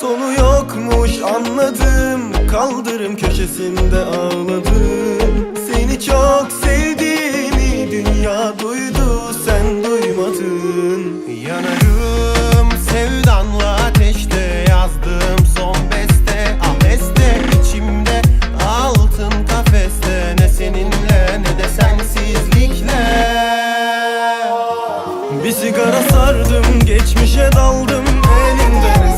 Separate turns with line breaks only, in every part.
Sonu yokmuş anladım. Kaldırım köşesinde ağladım. Seni çok sevdiğimi dünya duydu sen duymadın.
Yanarım sevdanla ateşte yazdım son beste. Aheste içimde altın kafeste. Ne seninle ne de sensizlikle.
Bir sigara sardım geçmişe daldım. Elimde resmin bir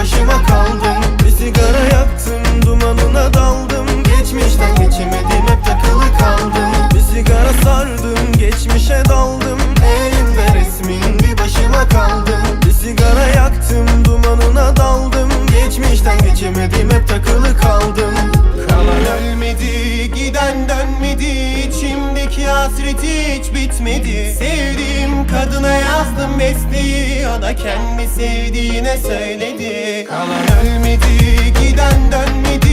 başıma kaldım. Bir sigara yaktım dumanına daldım. Geçmişten geçemedim hep takılı kaldım. Bir sigara sardım geçmişe daldım. Elimde resmin bir başıma kaldım Bir sigara yaktım dumanına daldım. Geçmişten geçemedim hep takılı kaldım.
Kalan ölmedi giden dönmedi. İçimdeki hasret hiç bitmedi. Sevdiğim kadına yazdım besteyi o da kendi sevdiğine söyledi. Kalan ölmedi giden dönmedi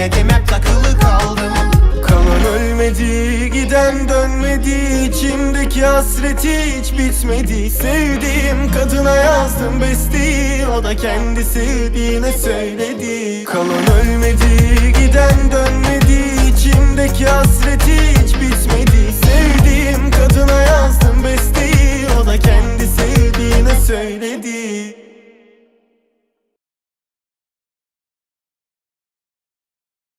Geçemedim, hep takılı kaldım.
Kalan ölmedi, giden dönmedi İçimdeki hasreti hiç bitmedi Sevdiğim kadına yazdım besteyi O da kendi sevdiğine söyledi. Kalan